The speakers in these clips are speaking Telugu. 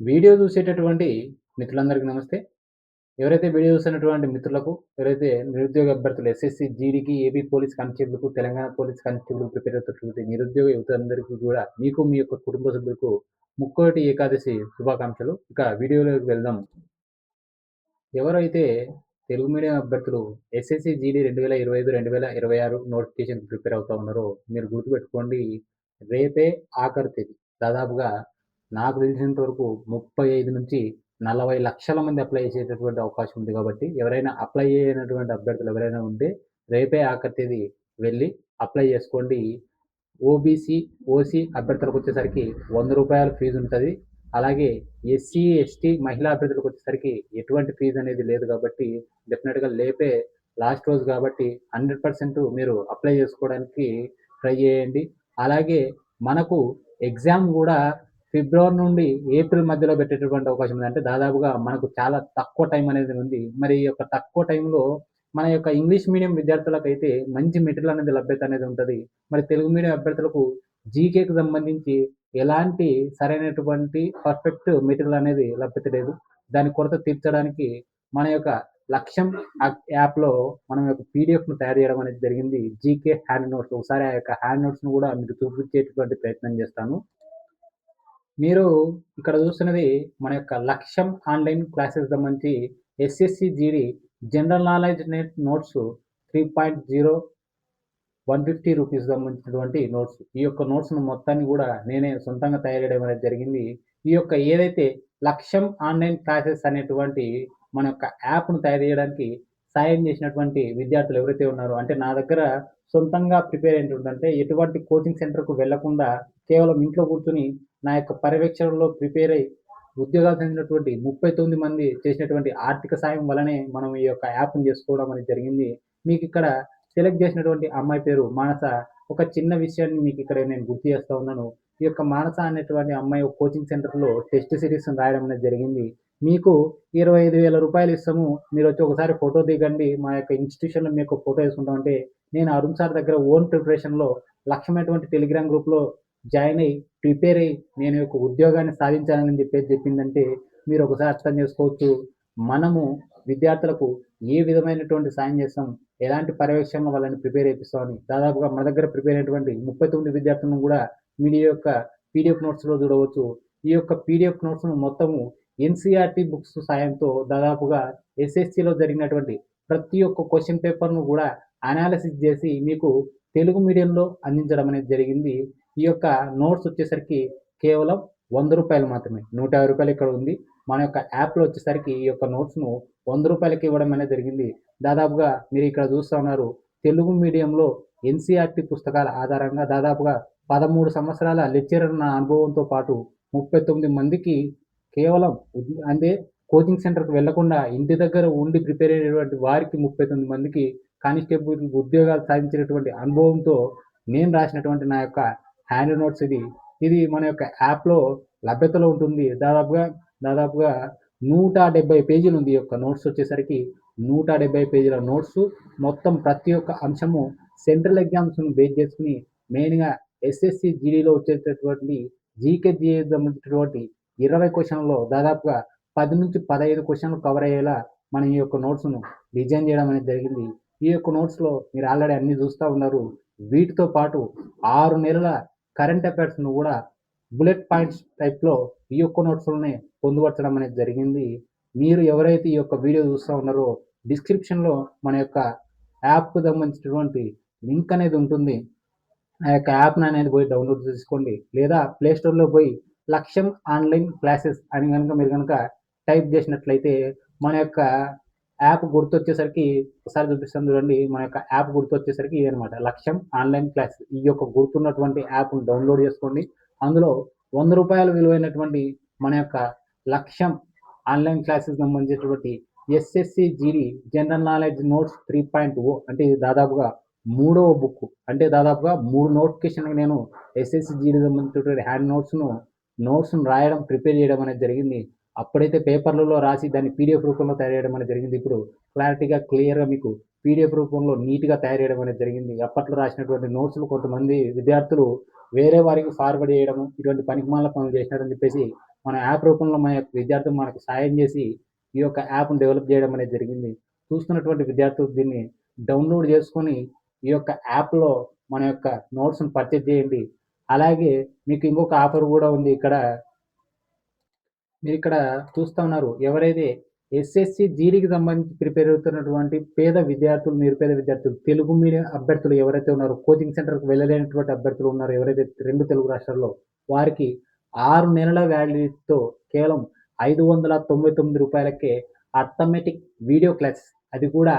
వీడియో చూసేటటువంటి మిత్రులందరికీ నమస్తే. ఎవరైతే వీడియో చూసినటువంటి మిత్రులకు, ఎవరైతే నిరుద్యోగ అభ్యర్థులు ఎస్ఎస్‌సి, జీడీకి, ఏపీ పోలీస్ కానిస్టేబుల్‌కు, తెలంగాణ పోలీస్ కానిస్టేబుల్ ప్రిపేర్ అవుతున్నటువంటి నిరుద్యోగ యువతందరికీ కూడా మీకు, మీ యొక్క కుటుంబ సభ్యులకు ముక్కోటి ఏకాదశి శుభాకాంక్షలు. ఇక వీడియోలోకి వెళ్దాం. ఎవరైతే తెలుగు మీడియం అభ్యర్థులు ఎస్ఎస్‌సి, జీడీ 2025, 2026 నోటిఫికేషన్‌కి ప్రిపేర్ అవుతా ఉన్నారో మీరు గుర్తుపెట్టుకోండి. రేపే ఆఖరి తేదీ. దాదాపుగా నాకు తెలిసినంత వరకు 35-40 లక్షల మంది అప్లై చేసేటటువంటి అవకాశం ఉంది కాబట్టి, ఎవరైనా అప్లై చేయనటువంటి అభ్యర్థులు ఎవరైనా ఉంటే రేపే ఆఖరి తేదీ వెళ్ళి అప్లై చేసుకోండి. ఓబీసీ, ఓసీ అభ్యర్థులకు వచ్చేసరికి వంద రూపాయల ఫీజు ఉంటుంది అలాగే ఎస్సీ, ఎస్టీ మహిళా అభ్యర్థులకు వచ్చేసరికి ఎటువంటి ఫీజు అనేది లేదు కాబట్టి డెఫినెట్గా రేపే లాస్ట్ రోజు కాబట్టి 100% మీరు అప్లై చేసుకోవడానికి ట్రై చేయండి. అలాగే మనకు ఎగ్జామ్ కూడా ఫిబ్రవరి నుండి ఏప్రిల్ మధ్యలో పెట్టేటటువంటి అవకాశం ఉంది. అంటే దాదాపుగా మనకు చాలా తక్కువ టైం అనేది ఉంది. మరి ఈ యొక్క తక్కువ టైంలో మన యొక్క ఇంగ్లీష్ మీడియం విద్యార్థులకు అయితే మంచి మెటీరియల్ అనేది లభ్యత అనేది ఉంటుంది మరి తెలుగు మీడియం అభ్యర్థులకు జీకేకి సంబంధించి ఎలాంటి సరైనటువంటి పర్ఫెక్ట్ మెటీరియల్ అనేది లభ్యత లేదు. దాని కొరత తీర్చడానికి మన యొక్క లక్ష్యం యాప్ యాప్‌లో మనం యొక్క పీడిఎఫ్ను తయారు చేయడం అనేది జరిగింది. GK hand notes. ఒకసారి ఆ యొక్క హ్యాండ్ నోట్స్‌ను కూడా మీకు చూపించేటువంటి ప్రయత్నం చేస్తాను. మీరు ఇక్కడ చూస్తున్నది మన యొక్క లక్ష్యం ఆన్‌లైన్ క్లాసెస్ సంబంధించి SSC, GD general knowledge net notes 3.0 150 rupees సంబంధించినటువంటి నోట్స్. ఈ యొక్క నోట్స్‌ను మొత్తాన్ని కూడా నేనే సొంతంగా తయారు చేయడం అనేది జరిగింది. ఈ యొక్క ఏదైతే లక్ష్యం ఆన్‌లైన్ క్లాసెస్ అనేటువంటి మన యొక్క యాప్‌ను తయారు చేయడానికి సాయం చేసినటువంటి విద్యార్థులు ఎవరైతే ఉన్నారో అంటే నా దగ్గర సొంతంగా ప్రిపేర్ ఏంటుందంటే ఎటువంటి కోచింగ్ సెంటర్‌కు వెళ్ళకుండా కేవలం ఇంట్లో కూర్చొని నా యొక్క పర్యవేక్షణలో ప్రిపేర్ అయ్యి ఉద్యోగాలు జరిగినటువంటి ముప్పై తొమ్మిది మంది చేసినటువంటి ఆర్థిక సాయం వలనే మనం ఈ యొక్క యాప్‌ని చేసుకోవడం అనేది జరిగింది. మీకు ఇక్కడ సెలెక్ట్ చేసినటువంటి అమ్మాయి పేరు మానస. ఒక చిన్న విషయాన్ని మీకు ఇక్కడ నేను గుర్తు చేస్తా ఉన్నాను. ఈ యొక్క మానస అనేటువంటి అమ్మాయి ఒక కోచింగ్ సెంటర్‌లో టెస్ట్ సిరీస్ రాయడం అనేది జరిగింది. మీకు ఇరవై ఐదు వేల రూపాయలు ఇస్తాము. మీరు వచ్చి ఒకసారి ఫోటో దిగండి. మా యొక్క ఇన్‌స్టిట్యూషన్‌లో మీకు ఫోటో వేసుకుంటామంటే అంటే, నేను అరుణ్ సార్ దగ్గర ఓన్ ప్రిపరేషన్‌లో లక్ష్యమైనటువంటి టెలిగ్రామ్ గ్రూప్‌లో జాయిన్ అయ్యి, ప్రిపేర్ అయ్యి, నేను యొక్క ఉద్యోగాన్ని సాధించాలని చెప్పేసి చెప్పిందంటే, మీరు ఒకసారి అర్థం చేసుకోవచ్చు. మనము విద్యార్థులకు ఏ విధమైనటువంటి సాయం చేస్తాం, ఎలాంటి పర్యవేక్షణలో వాళ్ళని ప్రిపేర్ అయిపిస్తామని దాదాపుగా మన దగ్గర ప్రిపేర్ అయినటువంటి 39 విద్యార్థులను కూడా మీడియా ఈ యొక్క పీడీఎఫ్ నోట్స్‌లో చూడవచ్చు. ఈ యొక్క పీడీఎఫ్ నోట్స్‌ను మొత్తము ఎన్సీఆర్టీ బుక్స్ సాయంతో దాదాపుగా ఎస్ఎస్సిలో జరిగినటువంటి ప్రతి ఒక్క క్వశ్చన్ పేపర్‌ను కూడా అనాలిసిస్ చేసి మీకు తెలుగు మీడియంలో అందించడం అనేది జరిగింది. ఈ యొక్క నోట్స్ వచ్చేసరికి కేవలం వంద రూపాయలు మాత్రమే. నూట యాభై రూపాయలు ఇక్కడ ఉంది. మన యొక్క యాప్‌లో వచ్చేసరికి ఈ యొక్క నోట్స్‌ను వంద రూపాయలకి ఇవ్వడం అనేది జరిగింది. దాదాపుగా మీరు ఇక్కడ చూస్తా ఉన్నారు. తెలుగు మీడియంలో ఎన్సీఆర్టీ పుస్తకాల ఆధారంగా దాదాపుగా 13 సంవత్సరాల లెక్చరర్ నా అనుభవంతో పాటు 39 మందికి కేవలం అంటే కోచింగ్ సెంటర్‌కి వెళ్ళకుండా ఇంటి దగ్గర ఉండి ప్రిపేర్ అయ్యేటువంటి వారికి 39 మందికి కానిస్టేబుల్ ఉద్యోగాలు సాధించినటువంటి అనుభవంతో నేను రాసినటువంటి నా యొక్క హ్యాండ్ నోట్స్ ఇది. ఇది మన యొక్క యాప్‌లో లభ్యతలో ఉంటుంది. దాదాపుగా దాదాపుగా 170 పేజీలు ఉంది. ఈ యొక్క నోట్స్ వచ్చేసరికి 170 పేజీల నోట్స్. మొత్తం ప్రతి ఒక్క అంశము సెంట్రల్ ఎగ్జామ్స్‌ను బేస్ చేసుకుని మెయిన్‌గా ఎస్ఎస్‌సి, జీడీలో వచ్చేటటువంటి జీకే, జీఏకి సంబంధించినటువంటి ఇరవై క్వశ్చన్లో దాదాపుగా పది నుంచి పదహైదు క్వశ్చన్లు కవర్ అయ్యేలా మనం ఈ యొక్క నోట్స్‌ను డిజైన్ చేయడం అనేది జరిగింది. ఈ యొక్క నోట్స్‌లో మీరు ఆల్రెడీ అన్నీ చూస్తూ ఉన్నారు. వీటితో పాటు ఆరు నెలల కరెంట్ అఫైర్స్‌ను కూడా బుల్లెట్ పాయింట్స్ టైప్‌లో ఈ యొక్క నోట్స్‌లోనే పొందుపరచడం అనేది జరిగింది. మీరు ఎవరైతే ఈ యొక్క వీడియో చూస్తూ ఉన్నారో డిస్క్రిప్షన్‌లో మన యొక్క యాప్‌కు సంబంధించినటువంటి లింక్ అనేది ఉంటుంది. ఆ యొక్క యాప్‌ని అనేది పోయి డౌన్‌లోడ్ చేసుకోండి. లేదా ప్లే స్టోర్‌లో పోయి లక్ష్యం ఆన్‌లైన్ క్లాసెస్ అని కనుక మీరు కనుక టైప్ చేసినట్లయితే మన యొక్క యాప్ గుర్తొచ్చేసరికి ఒకసారి చూపిస్తాను చూడండి. మన యొక్క యాప్ గుర్తొచ్చేసరికి ఇదనమాట. లక్ష్యం ఆన్‌లైన్ క్లాస్ ఈ యొక్క గుర్తున్నటువంటి యాప్‌ని డౌన్‌లోడ్ చేసుకోండి. అందులో వంద రూపాయలు విలువైనటువంటి మన యొక్క లక్ష్యం ఆన్‌లైన్ క్లాసెస్ సంబంధించినటువంటి SSC, GD general knowledge notes 3.0 అంటే ఇది దాదాపుగా మూడవ బుక్ అంటే దాదాపుగా మూడు నోటిఫికేషన్ నేను ఎస్ఎస్‌సి, జీడీ సంబంధించినటువంటి హ్యాండ్ నోట్స్‌ను నోట్స్‌ను రాయడం, ప్రిపేర్ చేయడం అనేది జరిగింది. అప్పుడైతే పేపర్‌లలో రాసి దాన్ని పీడీఎఫ్ రూపంలో తయారు చేయడం అనేది జరిగింది. ఇప్పుడు క్లారిటీగా, క్లియర్‌గా మీకు పీడిఎఫ్ రూపంలో నీట్‌గా తయారు చేయడం అనేది జరిగింది. అప్పట్లో రాసినటువంటి నోట్స్‌లు కొంతమంది విద్యార్థులు వేరే వారికి ఫార్వర్డ్ చేయడం ఇటువంటి పనికిమాల పనులు చేసినారని చెప్పేసి మన యాప్ రూపంలో మన యొక్క విద్యార్థులు మనకు సాయం చేసి ఈ యొక్క యాప్‌ని డెవలప్ చేయడం అనేది జరిగింది. చూస్తున్నటువంటి విద్యార్థులు దీన్ని డౌన్‌లోడ్ చేసుకొని ఈ యొక్క యాప్‌లో మన యొక్క నోట్స్‌ని పర్చేజ్ చేయండి. అలాగే మీకు ఇంకొక ఆఫర్ కూడా ఉంది ఇక్కడ. మీరు ఇక్కడ చూస్తా ఉన్నారు. ఎవరైతే ఎస్ఎస్‌సి, జీడీకి సంబంధించి ప్రిపేర్ అవుతున్నటువంటి పేద విద్యార్థులు, నిరుపేద విద్యార్థులు, తెలుగు మీడియం అభ్యర్థులు ఎవరైతే ఉన్నారో, కోచింగ్ సెంటర్‌కి వెళ్ళలేనటువంటి అభ్యర్థులు ఉన్నారో, ఎవరైతే రెండు తెలుగు రాష్ట్రాల్లో వారికి ఆరు నెలల వ్యాలిడిటీతో కేవలం రూ. 599కే అర్థమెటిక్ వీడియో క్లాసెస్ అది కూడా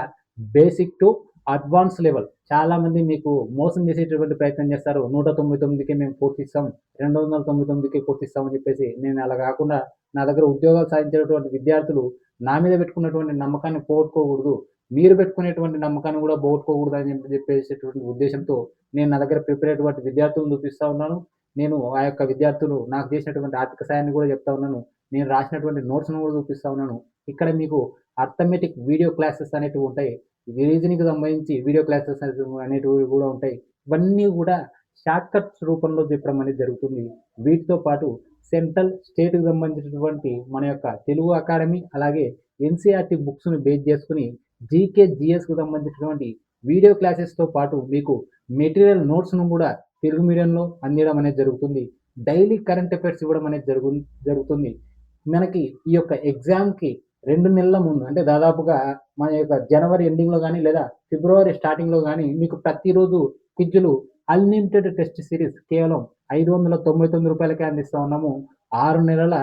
బేసిక్ టు అడ్వాన్స్ లెవెల్. చాలామంది మీకు మోసం చేసేటటువంటి ప్రయత్నం చేస్తారు. 199కే మేము కోర్స్ ఇస్తాం. 299కే కోర్స్ ఇస్తాం అని చెప్పేసి నేను అలా కాకుండా నా దగ్గర ఉద్యోగాలు సాధించేటటువంటి విద్యార్థులు నా మీద పెట్టుకున్నటువంటి నమ్మకాన్ని పోగొట్టుకోకూడదు. మీరు పెట్టుకునేటువంటి నమ్మకాన్ని కూడా పోగొట్టుకోకూడదు అని చెప్పి చెప్పేసేటువంటి ఉద్దేశంతో నేను నా దగ్గర ప్రిపేర్ అయ్యేటువంటి విద్యార్థులను చూపిస్తా ఉన్నాను. నేను ఆ యొక్క విద్యార్థులు నాకు చేసినటువంటి ఆర్థిక సాయాన్ని కూడా చెప్తా ఉన్నాను. నేను రాసినటువంటి నోట్స్‌ను కూడా చూపిస్తా ఉన్నాను. ఇక్కడ మీకు అర్థమెటిక్ వీడియో క్లాసెస్ అనేటివి ఉంటాయి. రీజనింగ్‌కి సంబంధించి వీడియో క్లాసెస్ అనేటివి కూడా ఉంటాయి. ఇవన్నీ కూడా షార్ట్ కట్స్ రూపంలో చెప్పడం అనేది జరుగుతుంది. వీటితో పాటు సెంట్రల్, స్టేట్‌కి సంబంధించినటువంటి మన యొక్క తెలుగు అకాడమీ అలాగే ఎన్సీఆర్టీ బుక్స్ను బేస్ చేసుకుని జీకేజీఎస్కు సంబంధించినటువంటి వీడియో క్లాసెస్‌తో పాటు మీకు మెటీరియల్ నోట్స్‌ను కూడా తెలుగు మీడియంలో అందించడం అనేది జరుగుతుంది. డైలీ కరెంట్ అఫైర్స్ ఇవ్వడం అనేది జరుగు జరుగుతుంది. మనకి ఈ యొక్క ఎగ్జామ్‌కి రెండు నెలల ముందు అంటే దాదాపుగా మన యొక్క జనవరి ఎండింగ్‌లో కానీ లేదా ఫిబ్రవరి స్టార్టింగ్‌లో కానీ మీకు ప్రతిరోజు క్విజ్‌లు అన్‌లిమిటెడ్ టెస్ట్ సిరీస్ కేవలం రూ. 599కే అందిస్తా ఉన్నాము. ఆరు నెలల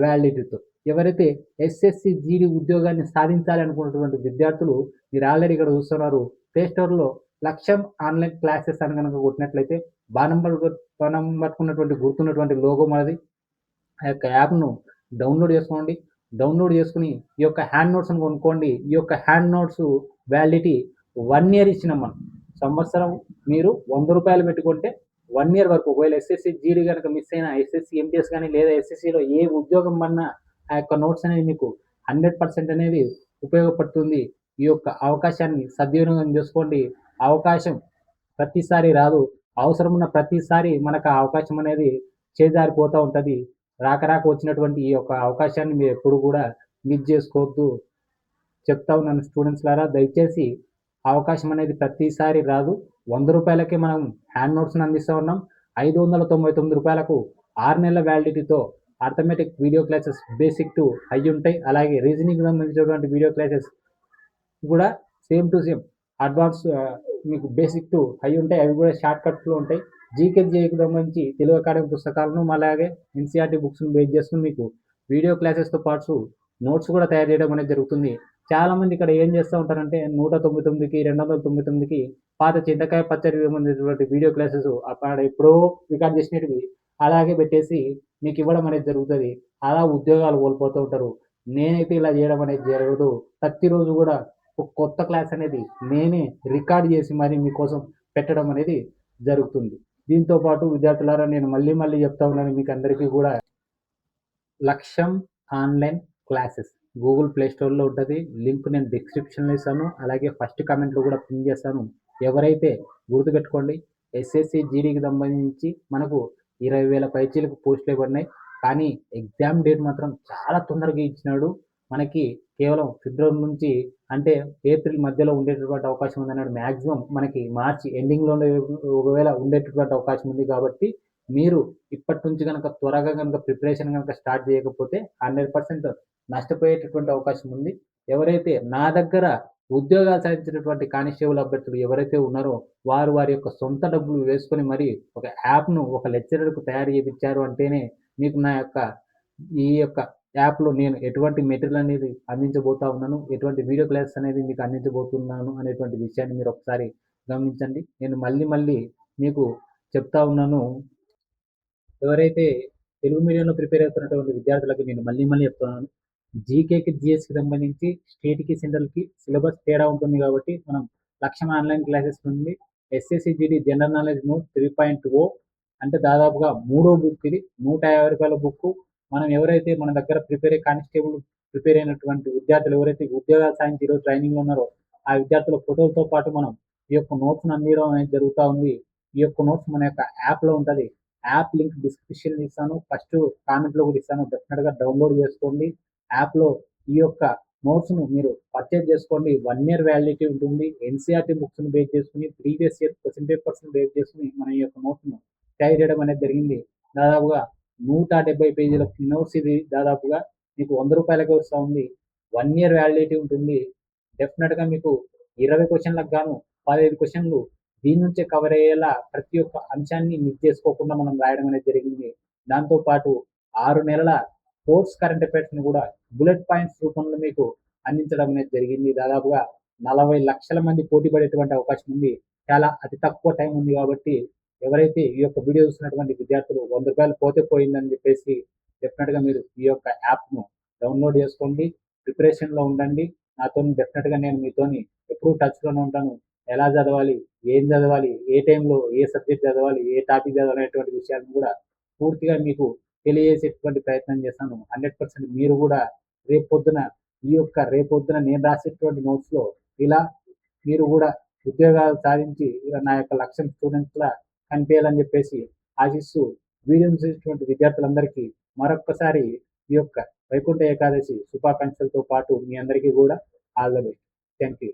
వ్యాలిడిటీతో. ఎవరైతే ఎస్ఎస్‌సి, జీడీ ఉద్యోగాన్ని సాధించాలి అనుకున్నటువంటి విద్యార్థులు మీరు ఆల్రెడీ ఇక్కడ చూస్తున్నారు. ప్లే స్టోర్‌లో లక్ష్యం ఆన్‌లైన్ క్లాసెస్ అని కనుక కొట్టినట్లయితే బాణం పలుకు బాణం పట్టుకున్నటువంటి గుర్తున్నటువంటి లోగో మనది. ఆ యొక్క యాప్‌ను డౌన్‌లోడ్ చేసుకోండి. డౌన్‌లోడ్ చేసుకుని ఈ యొక్క హ్యాండ్ నోట్స్‌ని కొనుక్కోండి. ఈ యొక్క hand notes validity one year ఇచ్చినాం మనం. సంవత్సరం మీరు వంద రూపాయలు పెట్టుకుంటే వన్ ఇయర్ వరకు ఒకవేళ ఎస్ఎస్‌సి, జీడీ కనుక మిస్ అయినా ఎస్ఎస్‌సి, ఎంటీఎస్ కానీ లేదా ఎస్ఎస్‌సిలో ఏ ఉద్యోగం పడినా ఆ యొక్క నోట్స్ అనేది మీకు 100% అనేది ఉపయోగపడుతుంది. ఈ యొక్క అవకాశాన్ని సద్వినియోగం చేసుకోండి. అవకాశం ప్రతిసారి రాదు. అవసరమున్న ప్రతిసారి మనకు ఆ అవకాశం అనేది చేజారిపోతూ ఉంటుంది రాక రాక వచ్చినటువంటి ఈ యొక్క అవకాశాన్ని మీరు ఎప్పుడు కూడా మిస్ చేసుకోవద్దు. చెప్తా ఉన్నాను స్టూడెంట్స్ లారా దయచేసి అవకాశం అనేది ప్రతిసారి రాదు. వంద రూపాయలకే మనం హ్యాండ్ నోట్స్‌ని అందిస్తూ ఉన్నాం. ఐదు వందల తొంభై తొమ్మిది రూపాయలకు ఆరు నెలల వ్యాలిడిటీతో arithmetic video classes basic to high ఉంటాయి. అలాగే రీజనింగ్ సంబంధించినటువంటి వీడియో క్లాసెస్ కూడా సేమ్ టు సేమ్ అడ్వాన్స్ మీకు బేసిక్ టు హై ఉంటాయి. అవి కూడా షార్ట్ కట్లో ఉంటాయి. జీకేజీఐకి సంబంధించి తెలుగు అకాడమీ పుస్తకాలను అలాగే ఎన్సీఆర్టీ బుక్స్ను బేస్ చేసుకుని మీకు వీడియో క్లాసెస్‌తో పాటు నోట్స్ కూడా తయారు చేయడం అనేది జరుగుతుంది. చాలామంది ఇక్కడ ఏం చేస్తూ ఉంటారంటే 199కి, 299కి పాత చింతకాయ పచ్చడి సంబంధించినటువంటి వీడియో క్లాసెస్ అక్కడ ఎప్పుడో రికార్డ్ చేసినవి అలాగే పెట్టేసి మీకు ఇవ్వడం అనేది జరుగుతుంది అలా ఉద్యోగాలు కోల్పోతూ ఉంటారు. నేనైతే ఇలా చేయడం అనేది జరగదు. ప్రతిరోజు కూడా ఒక కొత్త క్లాస్ అనేది నేనే రికార్డ్ చేసి మరి మీకోసం పెట్టడం అనేది జరుగుతుంది. దీంతో పాటు విద్యార్థులారా నేను మళ్ళీ మళ్ళీ చెప్తా ఉన్నాను మీకందరికీ కూడా లక్ష్యం ఆన్‌లైన్ క్లాసెస్ గూగుల్ ప్లే స్టోర్‌లో ఉంటుంది లింక్ నేను డిస్క్రిప్షన్‌లో ఇస్తాను. అలాగే ఫస్ట్ కామెంట్‌లో కూడా పిన్ చేస్తాను. ఎవరైతే గుర్తుపెట్టుకోండి ఎస్ఎస్‌సి, జీడీకి సంబంధించి మనకు 20,000 పైచిలుకు పోస్టులే పడినాయి. కానీ ఎగ్జామ్ డేట్ మాత్రం చాలా తొందరగా ఇచ్చినాడు. మనకి కేవలం ఫిబ్రవరి నుంచి అంటే ఏప్రిల్ మధ్యలో ఉండేటటువంటి అవకాశం ఉందన్నాడు. మాక్సిమం మనకి మార్చి ఎండింగ్‌లోనే ఒకవేళ ఉండేటటువంటి అవకాశం ఉంది కాబట్టి మీరు ఇప్పటి నుంచి కనుక త్వరగా కనుక ప్రిపరేషన్ కనుక స్టార్ట్ చేయకపోతే 100% నష్టపోయేటటువంటి అవకాశం ఉంది. ఎవరైతే నా దగ్గర ఉద్యోగాలు సాధించినటువంటి కానిస్టేబుల్ అభ్యర్థులు ఎవరైతే ఉన్నారో వారు వారి యొక్క సొంత డబ్బులు వేసుకొని మరి ఒక యాప్‌ను ఒక లెక్చరర్‌కు తయారు చేయించారు అంటేనే మీకు నా యొక్క ఈ యొక్క యాప్‌లో నేను ఎటువంటి మెటీరియల్ అనేది అందించబోతా ఉన్నాను. ఎటువంటి వీడియో క్లాసెస్ అనేది మీకు అందించబోతున్నాను అనేటువంటి విషయాన్ని మీరు ఒకసారి గమనించండి. నేను మళ్ళీ మళ్ళీ మీకు చెప్తా ఉన్నాను. ఎవరైతే తెలుగు మీడియంలో ప్రిపేర్ అవుతున్నటువంటి విద్యార్థులకి నేను మళ్ళీ మళ్ళీ చెప్తున్నాను. జీకేకి, జిఎస్కి సంబంధించి స్టేట్‌కి, సెంట్రల్‌కి సిలబస్ తేడా ఉంటుంది కాబట్టి మనం లక్ష్యం ఆన్‌లైన్ క్లాసెస్ నుండి SSC, GD general knowledge note 3.0 అంటే దాదాపుగా మూడో బుక్ ఇది. నూట యాభై రూపాయల బుక్ మనం ఎవరైతే మన దగ్గర ప్రిపేర్ కానిస్టేబుల్ ప్రిపేర్ అయినటువంటి విద్యార్థులు ఎవరైతే ఉద్యోగాల సాధించి ఈరోజు ట్రైనింగ్‌లో ఉన్నారో ఆ విద్యార్థుల ఫోటోలతో పాటు మనం ఈ యొక్క నోట్స్ను అందించడం అనేది జరుగుతూ ఉంది. ఈ యొక్క నోట్స్ మన యొక్క యాప్లో ఉంటుంది. యాప్ లింక్ డిస్క్రిప్షన్ ఇస్తాను. ఫస్ట్ కామెంట్లో కూడా ఇస్తాను. డెఫినెట్గా డౌన్లోడ్ చేసుకోండి. యాప్లో ఈ యొక్క నోట్స్ను మీరు పర్చేజ్ చేసుకోండి. వన్ ఇయర్ వ్యాలిడిటీ ఉంటుంది. ఎన్సీఆర్టీ బుక్స్ని బేస్ చేసుకుని ప్రీవియస్ ఇయర్ క్వశ్చన్ పేపర్స్ని బేస్ చేసుకుని మన ఈ యొక్క నోట్స్ను తయారు చేయడం అనేది జరిగింది. దాదాపుగా నూట డెబ్బై పేజీల నోట్స్ ఇది. దాదాపుగా మీకు వంద రూపాయలకే వస్తూ ఉంది. వన్ ఇయర్ వ్యాలిడిటీ ఉంటుంది. డెఫినెట్గా మీకు ఇరవై క్వశ్చన్లకు గాను పదహైదు క్వశ్చన్లు దీని నుంచే కవర్ అయ్యేలా ప్రతి ఒక్క అంశాన్ని మిస్ చేసుకోకుండా మనం రాయడం అనేది జరిగింది. దాంతోపాటు ఆరు నెలల స్పోర్ట్స్ కరెంట్ అఫైర్స్ని కూడా బుల్లెట్ పాయింట్స్ రూపంలో మీకు అందించడం అనేది జరిగింది. దాదాపుగా నలభై లక్షల మంది పోటీ పడేటువంటి అవకాశం ఉంది. చాలా అతి తక్కువ టైం ఉంది కాబట్టి ఎవరైతే ఈ యొక్క వీడియో చూసినటువంటి విద్యార్థులు వంద రూపాయలు పోతే పోయిందని చెప్పేసి డెఫినెట్గా మీరు ఈ యొక్క యాప్ను డౌన్లోడ్ చేసుకోండి. ప్రిపరేషన్లో ఉండండి. నాతో డెఫినెట్గా నేను మీతోని ఎప్పుడూ టచ్లోనే ఉంటాను. ఎలా చదవాలి? ఏం చదవాలి? ఏ టైంలో ఏ సబ్జెక్ట్ చదవాలి? ఏ టాపిక్ చదవాలి అనేటువంటి విషయాలను కూడా పూర్తిగా మీకు తెలియజేసేటువంటి ప్రయత్నం చేస్తాను. హండ్రెడ్ పర్సెంట్ మీరు కూడా రేపొద్దున ఈ యొక్క రేపు పొద్దున నేను రాసేటువంటి నోట్స్లో ఇలా మీరు కూడా ఉద్యోగాలు సాధించి ఇలా నా యొక్క లక్ష్యం స్టూడెంట్స్లా కనిపించాలని చెప్పేసి ఆశిస్తూ వీడియో చూసేటువంటి విద్యార్థులందరికీ మరొక్కసారి ఈ యొక్క వైకుంఠ ఏకాదశి శుభాకాంక్షలతో పాటు మీ అందరికీ కూడా all the best thank you